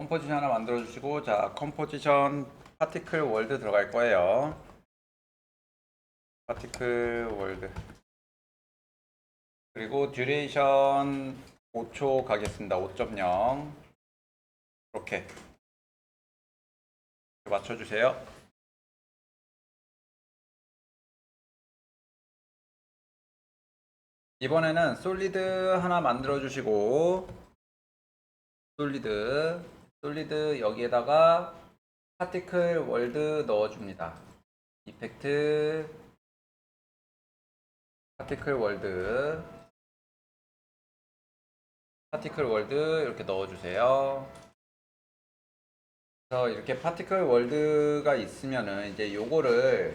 컴포지션 하나 만들어 주시고 자 컴포지션 파티클 월드 들어갈 거예요. 파티클 월드. 그리고 듀레이션 5초 가겠습니다. 5.0 이렇게 맞춰주세요. 이번에는 솔리드 하나 만들어 주시고 솔리드 솔리드 여기에다가 파티클 월드 넣어줍니다. 이펙트 파티클 월드 파티클 월드 이렇게 넣어주세요. 그래서 이렇게 파티클 월드가 있으면은 이제 요거를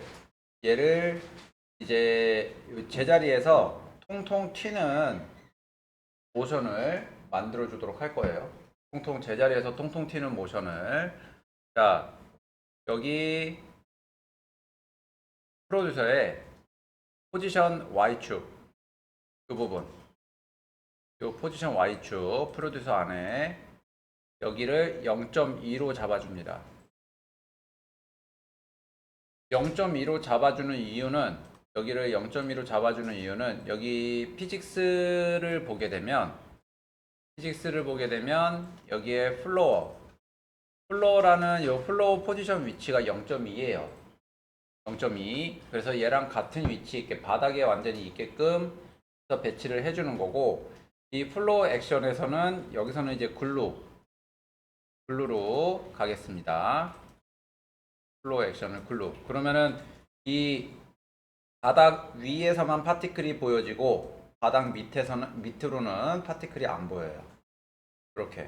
얘를 이제 제자리에서 통통 튀는 모션을 만들어 주도록 할 거예요. 통통 제자리에서 통통 튀는 모션을 자 여기 프로듀서의 포지션 Y축 이 부분 이 포지션 Y축 프로듀서 안에 여기를 0.2로 잡아줍니다. 0.2로 잡아주는 이유는 여기를 0.2로 잡아주는 이유는 여기 피직스를 보게 되면 피직스를 보게 되면 여기에 플로어 플로어라는 이 플로어 포지션 위치가 0.2예요. 0.2 그래서 얘랑 같은 위치 있게 바닥에 완전히 있게끔 배치를 해주는 거고 이 플로어 액션에서는 여기서는 이제 글루 글루로 가겠습니다. 플로어 액션을 글루 그러면은 이 바닥 위에서만 파티클이 보여지고 바닥 밑에서는 밑으로는 파티클이 안 보여요. 이렇게.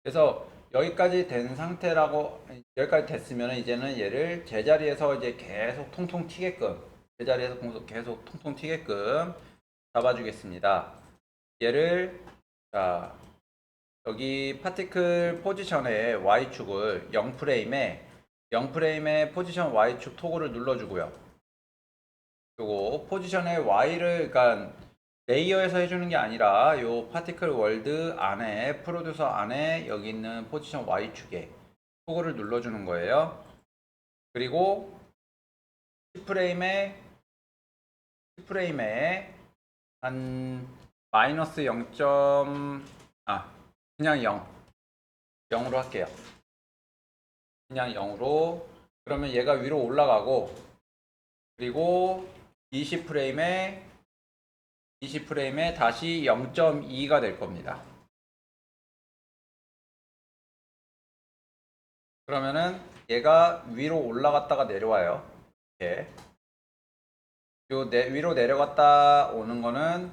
그래서 여기까지 된 상태라고 여기까지 됐으면 이제는 얘를 제자리에서 이제 계속 통통 튀게끔 제자리에서 계속 통통 튀게끔 잡아주겠습니다. 얘를 자 여기 파티클 포지션의 Y축을 0프레임에 0프레임의 포지션 Y축 토글을 눌러주고요. 그리고 포지션의 Y를 그러니까 레이어에서 해주는 게 아니라 요 파티클 월드 안에 프로듀서 안에 여기 있는 포지션 Y축에 토글을 눌러주는 거예요. 그리고 10프레임에 10프레임에 한 마이너스 0. 아 그냥 0 0으로 할게요. 그냥 0으로 그러면 얘가 위로 올라가고 그리고 20프레임에 20프레임에 다시 0.2가 될 겁니다. 그러면은 얘가 위로 올라갔다가 내려와요. 이렇게. 요 내, 위로 내려갔다 오는 거는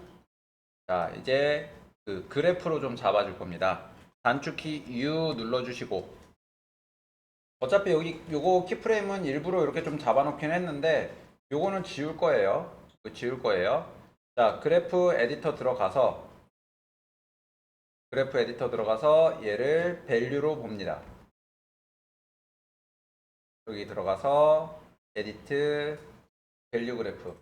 자 이제 그 그래프로 좀 잡아 줄 겁니다. 단축키 U 눌러 주시고 어차피 여기 요거 키프레임은 일부러 이렇게 좀 잡아 놓긴 했는데 요거는 지울 거예요. 지울 거예요. 자 그래프 에디터 들어가서 그래프 에디터 들어가서 얘를 밸류로 봅니다. 여기 들어가서 에디트 밸류 그래프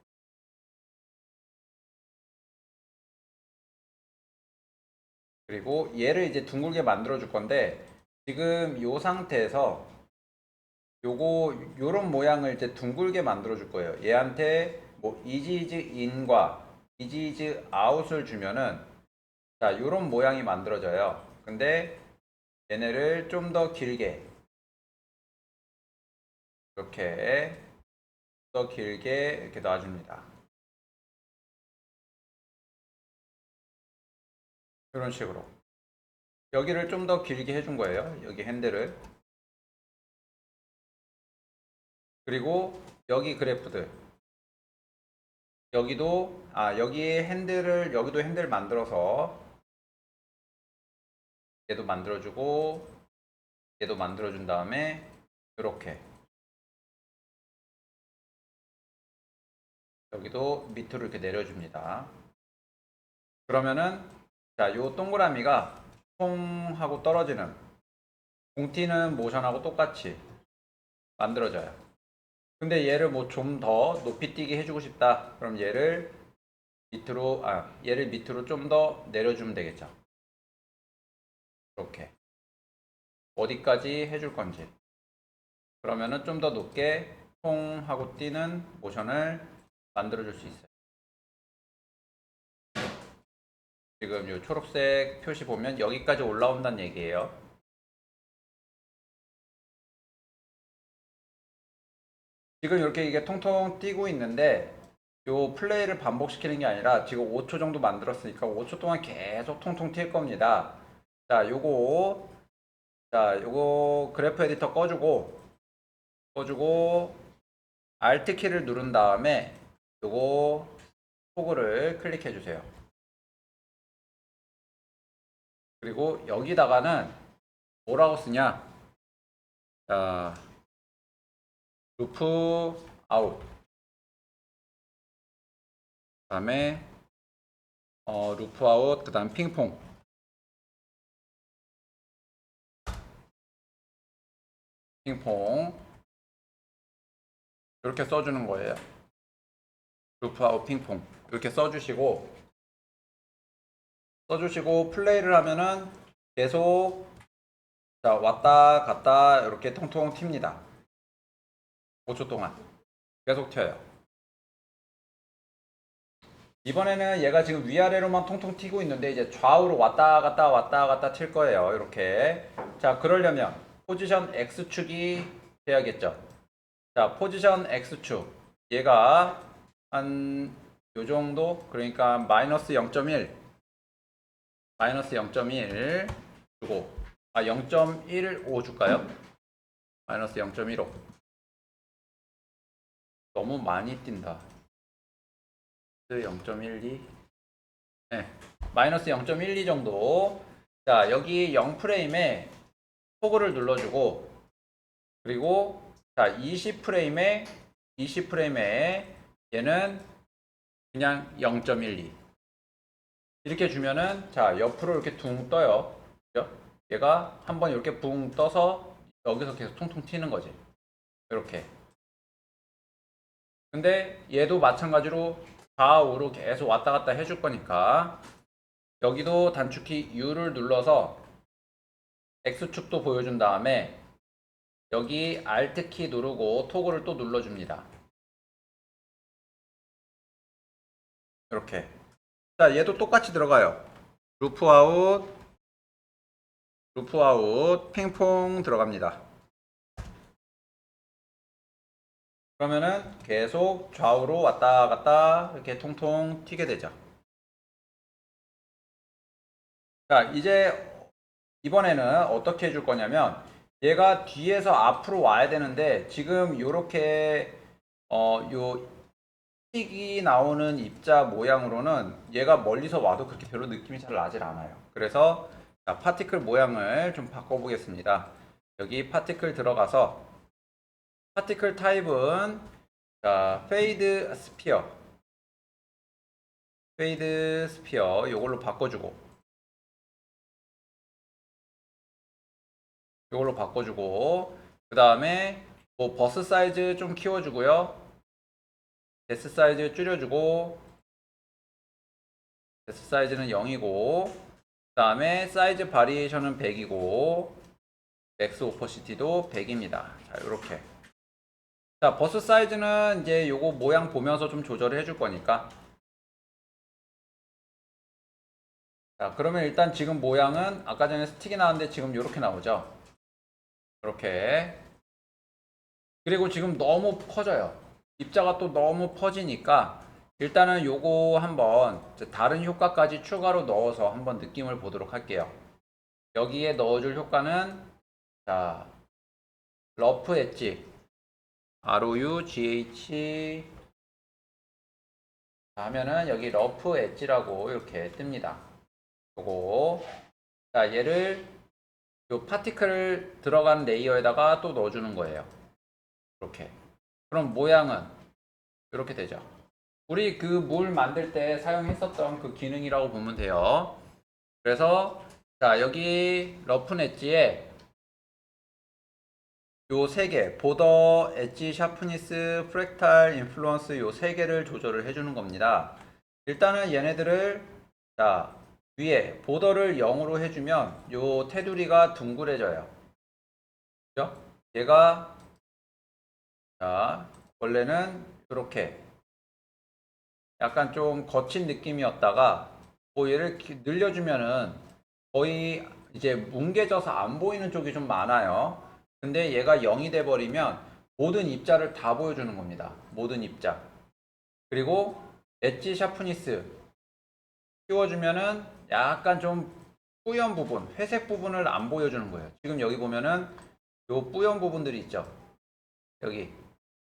그리고 얘를 이제 둥글게 만들어 줄 건데 지금 요 상태에서 요거 요런 모양을 이제 둥글게 만들어 줄 거예요. 얘한테 뭐 이지이즈 인과 이지이즈 아웃을 주면은 자 요런 모양이 만들어져요. 근데 얘네를 좀 더 길게 이렇게 더 길게 이렇게 놔줍니다. 이런 식으로 여기를 좀 더 길게 해준 거예요. 여기 핸들을 그리고 여기 그래프들 여기도 아 여기에 핸들을 여기도 핸들 만들어서 얘도 만들어주고 얘도 만들어준 다음에 이렇게 여기도 밑으로 이렇게 내려줍니다. 그러면은 자, 요 동그라미가 통 하고 떨어지는 공튀는 모션하고 똑같이 만들어져요. 근데 얘를 뭐 좀 더 높이 뛰게 해주고 싶다. 그럼 얘를 밑으로 아 얘를 밑으로 좀 더 내려주면 되겠죠. 이렇게 어디까지 해줄 건지 그러면은 좀 더 높게 통 하고 뛰는 모션을 만들어 줄 수 있어요. 지금 이 초록색 표시 보면 여기까지 올라온다는 얘기예요. 지금 이렇게 이게 통통 뛰고 있는데 요 플레이를 반복시키는 게 아니라 지금 5초 정도 만들었으니까 5초 동안 계속 통통 튈 겁니다. 자, 요거 자, 요거 그래프 에디터 꺼주고 꺼주고 Alt 키를 누른 다음에 요거 토글을 클릭해 주세요. 그리고 여기다가는 뭐라고 쓰냐? 자, 루프 아웃. 그 다음에 어, 루프 아웃, 그 다음 핑퐁. 핑퐁. 이렇게 써주는 거예요. 루프 아웃 핑퐁. 이렇게 써주시고 써주시고 플레이를 하면은 계속 자 왔다 갔다 이렇게 통통 튑니다. 5초 동안 계속 튀어요. 이번에는 얘가 지금 위아래로만 통통 튀고 있는데 이제 좌우로 왔다 갔다 왔다 갔다 튈 거예요. 이렇게. 자, 그러려면 포지션 X축이 돼야겠죠. 자, 포지션 X축. 얘가 한 요 정도? 그러니까 마이너스 0.1 마이너스 0.1 주고 아 0.15 줄까요? 마이너스 0.15 너무 많이 뛴다. 0.12 네, 마이너스 0.12 정도. 자 여기 0프레임에 토글을 눌러주고 그리고 자 20프레임에 20프레임에 얘는 그냥 0.12 이렇게 주면은 자 옆으로 이렇게 둥 떠요? 얘가 한번 이렇게 붕 떠서 여기서 계속 통통 튀는 거지. 이렇게 근데 얘도 마찬가지로 좌우로 계속 왔다 갔다 해줄 거니까 여기도 단축키 U를 눌러서 X축도 보여준 다음에 여기 Alt키 누르고 토글을 또 눌러줍니다. 이렇게. 자 얘도 똑같이 들어가요. 루프 아웃 루프 아웃 핑퐁 들어갑니다 그러면은 계속 좌우로 왔다 갔다 이렇게 통통 튀게 되죠 자 이제 이번에는 어떻게 해줄 거냐면 얘가 뒤에서 앞으로 와야 되는데 지금 이렇게 어요 틱이 나오는 입자 모양으로는 얘가 멀리서 와도 그렇게 별로 느낌이 잘 나질 않아요. 그래서 자, 파티클 모양을 좀 바꿔보겠습니다. 여기 파티클 들어가서 파티클 타입은 자, 페이드 스피어. 페이드 스피어. 이걸로 바꿔주고. 이걸로 바꿔주고. 그 다음에 뭐 버스 사이즈 좀 키워주고요. 데스 사이즈 줄여주고. 데스 사이즈는 0이고. 그 다음에 사이즈 바리에이션은 100이고. 맥스 오퍼시티도 100입니다. 자 이렇게 자 버스 사이즈는 이제 요거 모양 보면서 좀 조절을 해줄 거니까. 자 그러면 일단 지금 모양은 아까 전에 스틱이 나왔는데 지금 이렇게 나오죠? 이렇게. 그리고 지금 너무 커져요. 입자가 또 너무 퍼지니까 일단은 요거 한번 다른 효과까지 추가로 넣어서 한번 느낌을 보도록 할게요. 여기에 넣어줄 효과는 자 러프 엣지 ROU GH 하면은 여기 러프 엣지라고 이렇게 뜹니다. 요거 자 얘를 요 파티클 들어간 레이어에다가 또 넣어주는 거예요. 이렇게 그럼 모양은 이렇게 되죠. 우리 그 물 만들 때 사용했었던 그 기능이라고 보면 돼요. 그래서 자 여기 러프 엣지에 요 세 개, 보더, 엣지, 샤프니스, 프랙탈, 인플루언스 요 세 개를 조절을 해주는 겁니다. 일단은 얘네들을 자 위에 보더를 0으로 해주면 요 테두리가 둥그레져요. 그죠? 얘가 자 원래는 이렇게 약간 좀 거친 느낌이었다가 뭐 얘를 기- 늘려주면은 거의 이제 뭉개져서 안 보이는 쪽이 좀 많아요. 근데 얘가 0이 돼버리면 모든 입자를 다 보여주는 겁니다. 모든 입자. 그리고 엣지 샤프니스 씌워주면은 약간 좀 뿌연 부분, 회색 부분을 안 보여주는 거예요. 지금 여기 보면은 요 뿌연 부분들이 있죠. 여기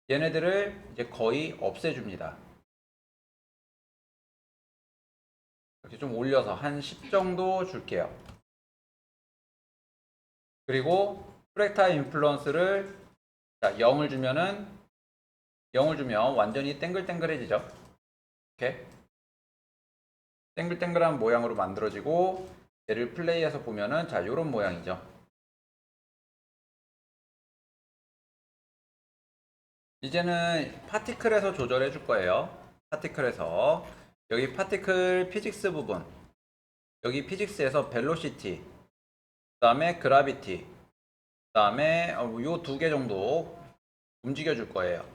얘네들을 이제 거의 없애줍니다. 이렇게 좀 올려서 한 10 정도 줄게요. 그리고 프렉타 인플루언스를 자, 0을 주면은 0을 주면 완전히 땡글땡글해지죠. 이렇게 땡글땡글한 모양으로 만들어지고 얘를 플레이해서 보면은 자, 요런 모양이죠. 이제는 파티클에서 조절해 줄 거예요. 파티클에서 여기 파티클 피직스 부분 여기 피직스에서 벨로시티 그 다음에 그라비티 그다음에 요 두 개 정도 움직여 줄 거예요.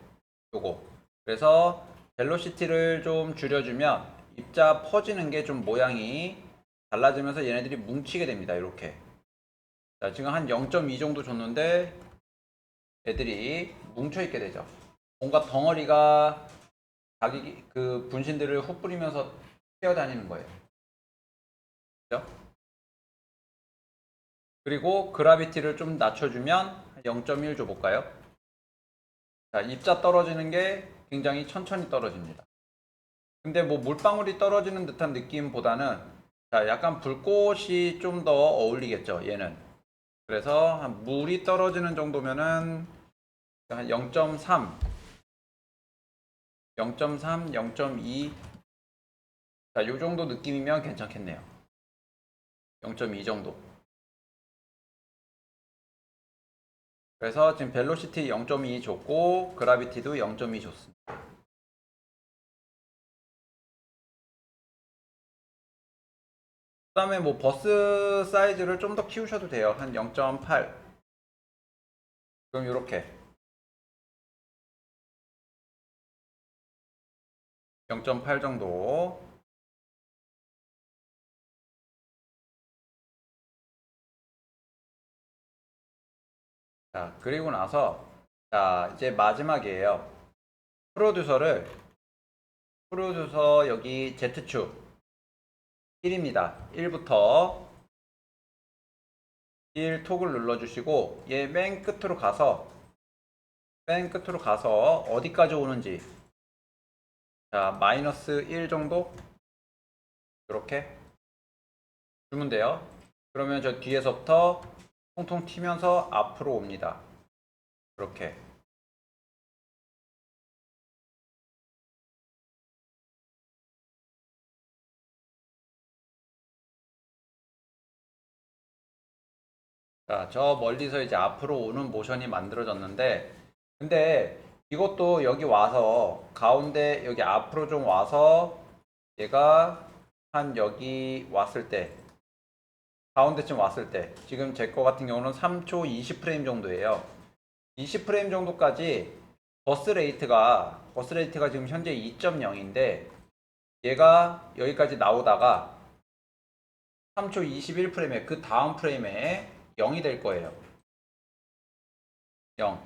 요거 그래서 벨로시티를 좀 줄여주면 입자 퍼지는 게 좀 모양이 달라지면서 얘네들이 뭉치게 됩니다. 이렇게 자 지금 한 0.2 정도 줬는데 애들이 뭉쳐 있게 되죠. 뭔가 덩어리가 자기 그 분신들을 흩뿌리면서 뛰어다니는 거예요. 그죠? 그리고 그라비티를 좀 낮춰주면 0.1 줘볼까요? 자, 입자 떨어지는 게 굉장히 천천히 떨어집니다. 근데 뭐 물방울이 떨어지는 듯한 느낌보다는 자, 약간 불꽃이 좀 더 어울리겠죠, 얘는. 그래서 한 물이 떨어지는 정도면은 한 0.3, 0.3, 0.2, 자, 요 정도 느낌이면 괜찮겠네요. 0.2 정도. 그래서 지금 벨로시티 0.2 줬고 그라비티도 0.2 줬습니다. 그 다음에 뭐 버스 사이즈를 좀 더 키우셔도 돼요. 한 0.8. 그럼 이렇게 0.8 정도. 자, 그리고 나서 자, 이제 마지막이에요. 프로듀서를 프로듀서 여기 Z축 1입니다. 1부터 1 톡을 눌러주시고 얘 맨 끝으로 가서 맨 끝으로 가서 어디까지 오는지 자 마이너스 1 정도 이렇게 주면 돼요. 그러면 저 뒤에서부터 통통 튀면서 앞으로 옵니다. 이렇게 자, 저 멀리서 이제 앞으로 오는 모션이 만들어졌는데, 근데 이것도 여기 와서, 가운데 여기 앞으로 좀 와서, 얘가 한 여기 왔을 때, 가운데쯤 왔을 때, 지금 제 거 같은 경우는 3초 20프레임 정도예요. 20프레임 정도까지 버스 레이트가, 버스 레이트가 지금 현재 2.0인데, 얘가 여기까지 나오다가 3초 21프레임에 그 다음 프레임에 0이 될 거예요. 0.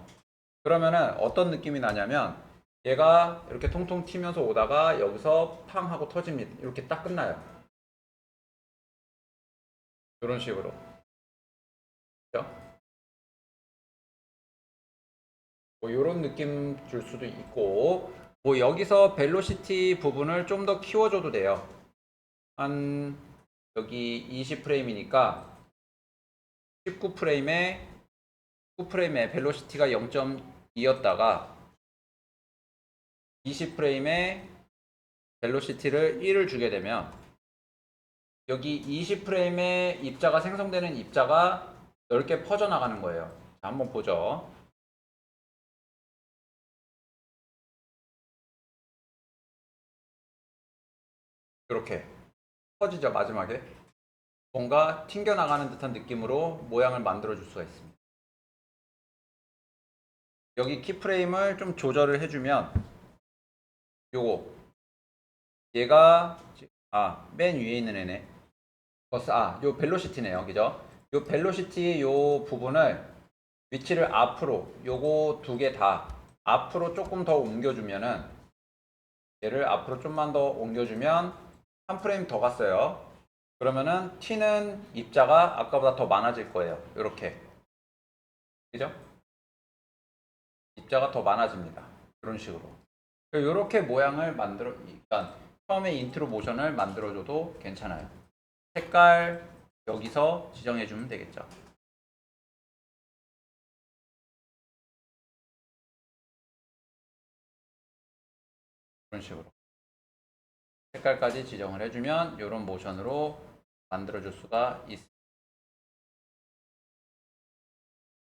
그러면은 어떤 느낌이 나냐면 얘가 이렇게 통통 튀면서 오다가 여기서 팡 하고 터집니다. 이렇게 딱 끝나요. 이런 식으로. 그죠? 뭐 이런 느낌 줄 수도 있고 뭐 여기서 벨로시티 부분을 좀 더 키워줘도 돼요. 한 여기 20프레임이니까 19프레임에 19프레임에 벨로시티가 0.2였다가 20프레임에 벨로시티를 1을 주게 되면 여기 20프레임에 입자가 생성되는 입자가 넓게 퍼져나가는 거예요. 자, 한번 보죠. 이렇게 퍼지죠 마지막에 뭔가 튕겨나가는 듯한 느낌으로 모양을 만들어 줄 수가 있습니다 여기 키프레임을 좀 조절을 해주면 요거 얘가 아맨 위에 있는 애네 아 요 벨로시티네요. 그죠? 요 벨로시티 요 부분을 위치를 앞으로 요거 두 개 다 앞으로 조금 더 옮겨주면은 얘를 앞으로 좀만 더 옮겨주면 한 프레임 더 갔어요. 그러면은 튀는 입자가 아까보다 더 많아질 거예요. 이렇게. 그죠? 입자가 더 많아집니다. 이런 식으로. 이렇게 모양을 만들어 그러니까 처음에 인트로 모션을 만들어줘도 괜찮아요 색깔 여기서 지정해 주면 되겠죠. 이런 식으로. 색깔까지 지정을 해주면 이런 모션으로 만들어 줄 수가 있습니다